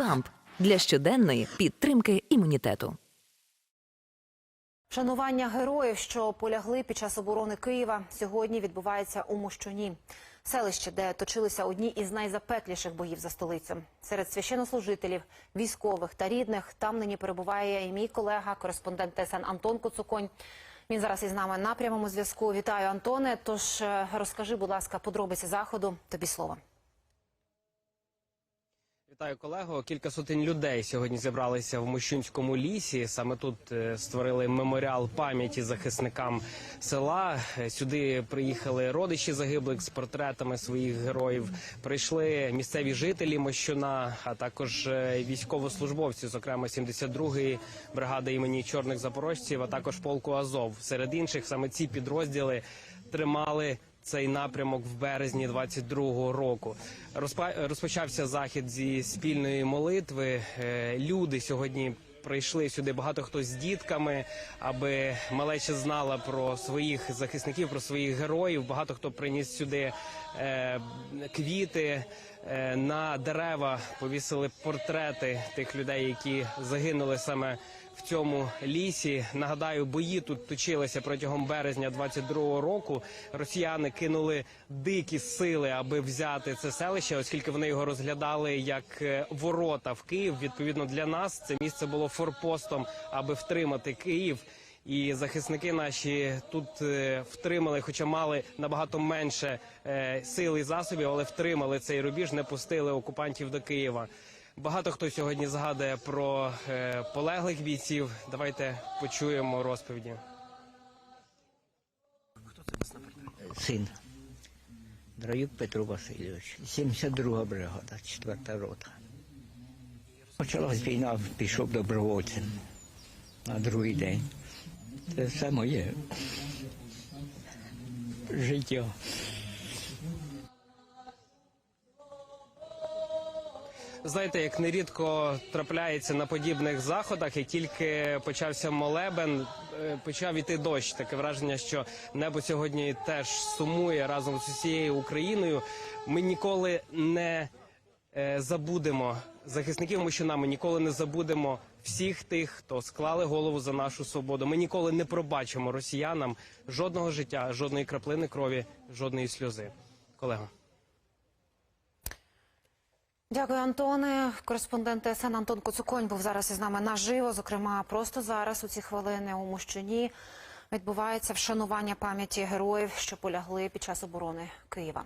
КАМП для щоденної підтримки імунітету. Шанування героїв, що полягли під час оборони Києва, сьогодні відбувається у Мощуні. Селище, де точилися одні із найзапекліших боїв за столицю. Серед священнослужителів, військових та рідних там нині перебуває і мій колега, кореспондент ТСН Антон Коцуконь. Він зараз із нами на прямому зв'язку. Вітаю, Антоне. Тож е, розкажи, будь ласка, подробиці заходу. Тобі слово. Вітаю колего. Кілька сотень людей сьогодні зібралися в Мощунському лісі. Саме тут е, створили меморіал пам'яті захисникам села. Е, Сюди приїхали родичі загиблих з портретами своїх героїв. Прийшли місцеві жителі Мощуна, а також е, військовослужбовці, зокрема 72-ї бригади імені чорних запорожців, а також полку Азов. Серед інших саме ці підрозділи тримали цей напрямок в березні 22-го року. Розпочався захід зі спільної молитви. Е, Люди сьогодні прийшли сюди. Багато хто з дітками, аби малеча знала про своїх захисників, про своїх героїв. Багато хто приніс сюди е, квіти. Е, На дерева повісили портрети тих людей, які загинули саме в цьому лісі. Нагадаю, бої тут точилися протягом березня 22-го року. Росіяни кинули дикі сили, аби взяти це селище, оскільки вони його розглядали як е, ворота в Київ. Відповідно для нас це місце було форпостом, аби втримати Київ. І захисники наші тут е, втримали, хоча мали набагато менше е, сил і засобів, але втримали цей рубіж, не пустили окупантів до Києва. Багато хто сьогодні згадує про е, полеглих бійців. Давайте почуємо розповіді. син. Драюк Петро Васильович, 72 бригада, 4 рота. Почалась війна, пішов добровольцем на другий день. Це все моє життя. Знаєте, як нерідко трапляється на подібних заходах, як тільки почався молебен, е, почав іти дощ. Таке враження, що небо сьогодні теж сумує разом з усією Україною. Ми ніколи не е, забудемо захисників Мощуна, ми ніколи не забудемо всіх тих, хто склали голову за нашу свободу. Ми ніколи не пробачимо росіянам жодного життя, жодної краплини крові, жодної сльози. Колего. Дякую, Антоне. Кореспондент ТСН Антон Коцуконь був зараз із нами наживо. Зокрема, просто зараз у ці хвилини у Мущині відбувається вшанування пам'яті героїв, що полягли під час оборони Києва.